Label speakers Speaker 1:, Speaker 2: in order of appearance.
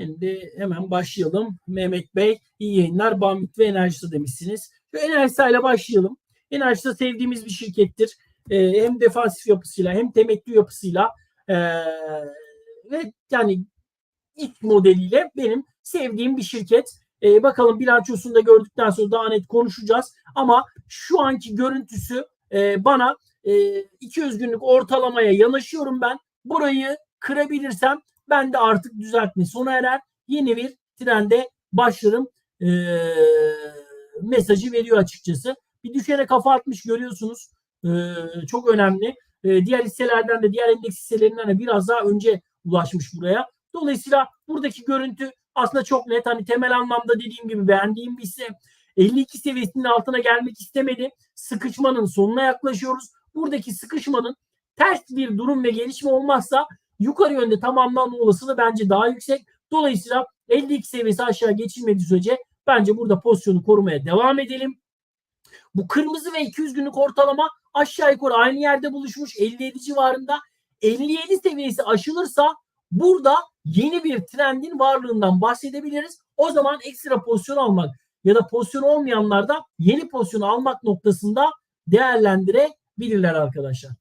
Speaker 1: Şimdi hemen başlayalım. Mehmet Bey iyi yayınlar. Bambit ve Enerjisa demişsiniz. Şu Enerjisa ile başlayalım. Enerjisa sevdiğimiz bir şirkettir. Ee, hem defansif yapısıyla hem temettü yapısıyla ee, ve yani ilk modeliyle benim sevdiğim bir şirket. Ee, bakalım bilançosunu da gördükten sonra daha net konuşacağız. Ama şu anki görüntüsü e, bana e, 200 günlük ortalamaya yanaşıyorum ben. Burayı kırabilirsem ben de artık düzeltme sona erer. Yeni bir trende başlarım e, mesajı veriyor açıkçası. Bir düşene kafa atmış görüyorsunuz. E, çok önemli. E, diğer hisselerden de diğer endeks hisselerinden de biraz daha önce ulaşmış buraya. Dolayısıyla buradaki görüntü aslında çok net. Hani temel anlamda dediğim gibi beğendiğim bir hisse. 52 seviyesinin altına gelmek istemedi. Sıkışmanın sonuna yaklaşıyoruz. Buradaki sıkışmanın ters bir durum ve gelişme olmazsa yukarı yönde tamamlanma olasılığı bence daha yüksek. Dolayısıyla 52 seviyesi aşağı geçilmediği sürece bence burada pozisyonu korumaya devam edelim. Bu kırmızı ve 200 günlük ortalama aşağı yukarı aynı yerde buluşmuş 57 civarında. 57 seviyesi aşılırsa burada yeni bir trendin varlığından bahsedebiliriz. O zaman ekstra pozisyon almak ya da pozisyon olmayanlar da yeni pozisyon almak noktasında değerlendirebilirler arkadaşlar.